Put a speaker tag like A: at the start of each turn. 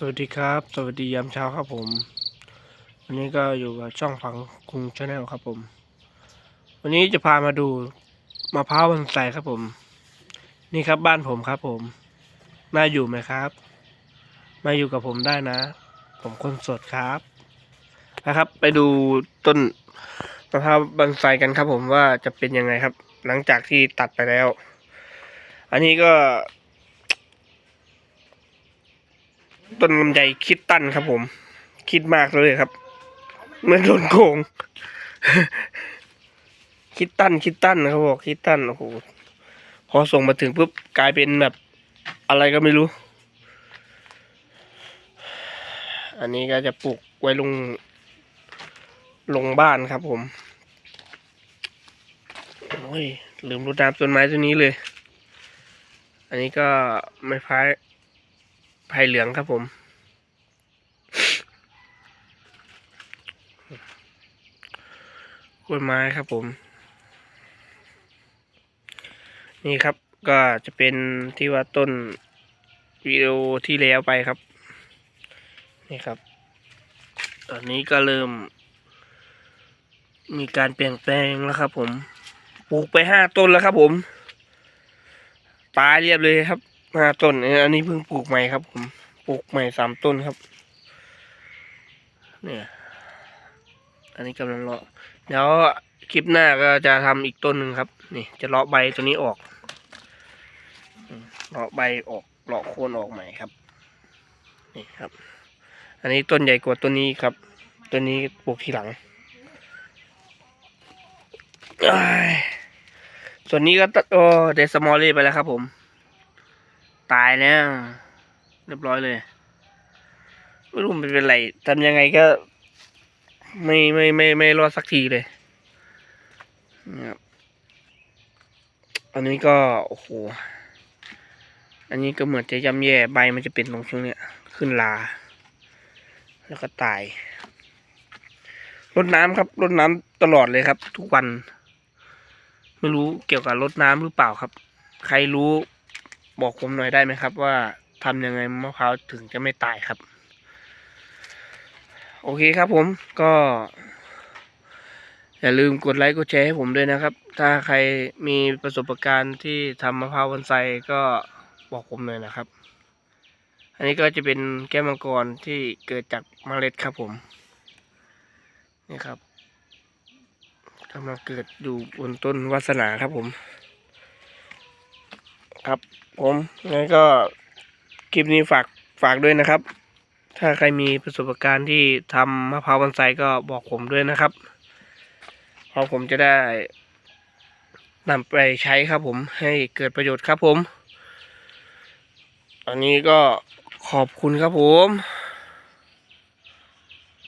A: สวัสดีครับ สวัสดียามเช้าครับผมวันนี้ก็อยู่กับช่องฝังคุงชาแนลครับผม วันนี้จะพามาดูมะพร้าวบอนไซครับผม นี่ครับบ้านผมครับผมน่าอยู่ไหมครับ มาอยู่กับผมได้นะ ผมคนสดครับนะครับ ไปดูต้นมะพร้าวบอนไซกันครับผมว่าจะเป็นยังไงครับ หลังจากที่ตัดไปแล้ว อันนี้ก็ ต้นลำไยคิดตันครับผม คิดมากเลยครับเหมือนโดนโกง คิดตันคิดตันเขาบอกคิดตันโอ้โหพอส่งมาถึงปุ๊บกลายเป็นแบบอะไรก็ไม่รู้ อันนี้ก็จะปลูกไว้ลง ลงบ้านครับผมโอ้ยลืมรดน้ำต้นไม้ต้นนี้เลย อันนี้ก็ไม้พาย ไผ่เหลืองครับผมกล้วยไม้ครับผม นี่ครับก็จะเป็นที่ว่าต้นวิดีโอที่แล้วไปครับ นี่ครับ ตอนนี้ก็เริ่ม มีการเปลี่ยนแปลงแล้วครับผม ปลูกไปห้าต้นแล้วครับผม ตายเรียบเลยครับ ห้าต้นอันนี้เพิ่งปลูกใหม่ครับผมปลูกใหม่สามต้นครับ เนี่ยอันนี้กำลังเลาะเดี๋ยวคลิปหน้าก็จะทำอีกต้นหนึ่งครับ นี่ จะเลาะใบตัวนี้ออกอืมเลาะใบออกเลาะโคนออกใหม่ครับ นี่ครับ อันนี้ต้นใหญ่กว่าต้นนี้ครับต้นนี้ปลูกทีหลังส่วนนี้ก็ตัดโอ้เดสมอลลี่ไปแล้วครับผม ตายแล้ว เรียบร้อยเลยไม่รู้มันเป็นไรทำยังไงก็ ไม่ไม่ไม่ไม่รอดสักทีเลยนะครับอันนี้ก็โอ้โหอันนี้ก็เหมือนจะย่ำแย่ใบมันจะเป็นตรงช่วงเนี้ยขึ้นลา แล้วก็ตายรดน้ำครับรดน้ำตลอดเลยครับ ทุกวัน ไม่รู้เกี่ยวกับรดน้ำหรือเปล่าครับ ใครรู้ บอกผมหน่อยได้ไหมครับ ว่าทำยังไงมะพร้าวถึงจะไม่ตายครับ โอเคครับผมก็ อย่าลืมกดไลค์กดแชร์ให้ผมด้วยนะครับ ถ้าใครมีประสบการณ์ที่ทำมะพร้าวบอนไซก็บอกผมหน่อยนะครับ อันนี้ก็จะเป็นแก้วมังกรที่เกิดจากเมล็ดครับผม นี่ครับกำลังเกิดอยู่บนต้นวาสนาครับผม ครับผมงั้นก็คลิปนี้ฝากฝากด้วยนะครับ ถ้าใครมีประสบการณ์ที่ทำมะพร้าวบอนไซก็บอกผมด้วยนะครับเพราะผมจะได้นำไปใช้ครับผมให้เกิดประโยชน์ครับผมอันนี้ก็ขอบคุณครับผม